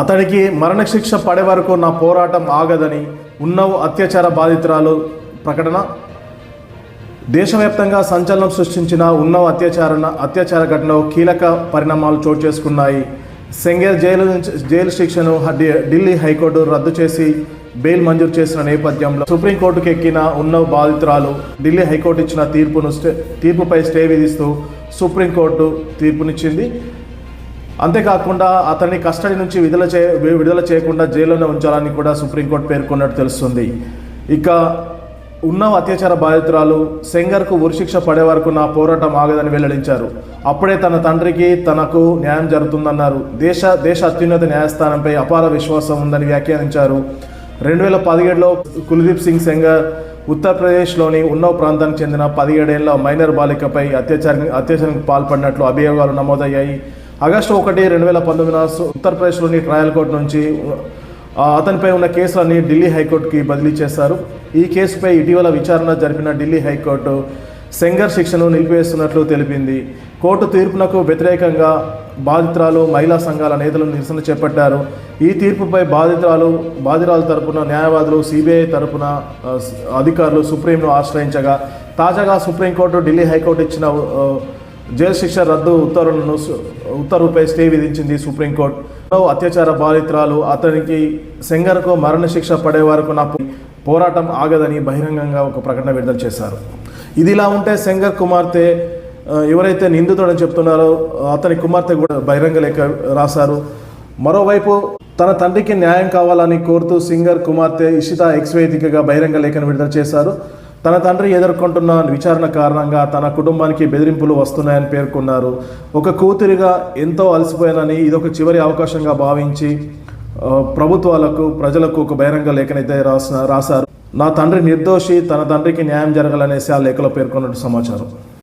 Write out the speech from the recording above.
అతడికి మరణశిక్ష పడే వరకు నా పోరాటం ఆగదని ఉన్నవు అత్యాచార బాధితురాలు ప్రకటన. దేశవ్యాప్తంగా సంచలనం సృష్టించిన ఉన్నవ అత్యాచార అత్యాచార ఘటనలో కీలక పరిణామాలు చోటు చేసుకున్నాయి. సెంగేర్ జైలు నుంచి జైలు శిక్షను ఢిల్లీ హైకోర్టు రద్దు చేసి బెయిల్ మంజూరు చేసిన నేపథ్యంలో సుప్రీంకోర్టుకు ఎక్కిన ఉన్నవ బాధితురాలు ఢిల్లీ హైకోర్టు ఇచ్చిన తీర్పును స్టే తీర్పుపై స్టే విధిస్తూ సుప్రీంకోర్టు తీర్పునిచ్చింది. అంతేకాకుండా అతన్ని కస్టడీ నుంచి విడుదల చే విడుదల చేయకుండా జైల్లోనే ఉంచాలని కూడా సుప్రీంకోర్టు పేర్కొన్నట్టు తెలుస్తుంది. ఇక ఉన్న అత్యాచార బాధితురాలు సెంగర్కు ఉరిశిక్ష పడే వరకు నా పోరాటం ఆగదని వెల్లడించారు. అప్పుడే తన తండ్రికి తనకు న్యాయం జరుగుతుందన్నారు. దేశ దేశ అత్యున్నత న్యాయస్థానంపై అపార విశ్వాసం ఉందని వ్యాఖ్యానించారు. రెండు వేల పదిహేడులో కుల్దీప్ సింగ్ సెంగర్ ఉత్తరప్రదేశ్లోని ఉన్నవ ప్రాంతానికి చెందిన పదిహేడేళ్ళ మైనర్ బాలికపై అత్యాచారం అత్యాచారానికి పాల్పడినట్లు అభియోగాలు నమోదయ్యాయి. ఆగస్టు ఒకటి రెండు వేల పంతొమ్మిదిన ఉత్తరప్రదేశ్లోని ట్రయల్ కోర్టు నుంచి అతనిపై ఉన్న కేసులన్నీ ఢిల్లీ హైకోర్టుకి బదిలీ చేశారు. ఈ కేసుపై ఇటీవల విచారణ జరిపిన ఢిల్లీ హైకోర్టు సెంగర్ శిక్షను నిలిపివేస్తున్నట్లు తెలిపింది. కోర్టు తీర్పునకు వ్యతిరేకంగా బాధితురాలు మహిళా సంఘాల నేతలు నిరసన చేపట్టారు. ఈ తీర్పుపై బాధితురాలు బాధితురాల తరపున న్యాయవాదులు సిబిఐ తరపున అధికారులు సుప్రీంను ఆశ్రయించగా తాజాగా supreme court Delhi high court jail jail శిక్ష రద్దు ఉత్తర్వులను ఉత్తర్వుపై స్టే విధించింది సుప్రీంకోర్టు. అత్యాచార బాధితురాలు అతనికి సెంగర్కు మరణశిక్ష పడే వరకు నా పోరాటం ఆగదని బహిరంగంగా ఒక ప్రకటన విడుదల చేశారు. ఇదిలా ఉంటే సెంగర్ కుమార్తె ఎవరైతే నిందితుడని చెప్తున్నారో అతని కుమార్తె కూడా బహిరంగ లేఖ రాశారు. మరోవైపు తన తండ్రికి న్యాయం కావాలని కోరుతూ సింగర్ కుమార్తె ఇషిత ఎక్స్ వేదికగా బహిరంగ లేఖను విడుదల చేశారు. తన తండ్రి ఎదుర్కొంటున్న విచారణ కారణంగా తన కుటుంబానికి బెదిరింపులు వస్తున్నాయని పేర్కొన్నారు. ఒక కూతురిగా ఎంతో అలసిపోయానని ఇదొక చివరి అవకాశంగా భావించి ప్రభుత్వాలకు ప్రజలకు ఒక బహిరంగ లేఖనైతే రాసిన రాశారు. నా తండ్రి నిర్దోషి తన తండ్రికి న్యాయం జరగాలనేసి ఆ లేఖలో పేర్కొన్నట్టు సమాచారం.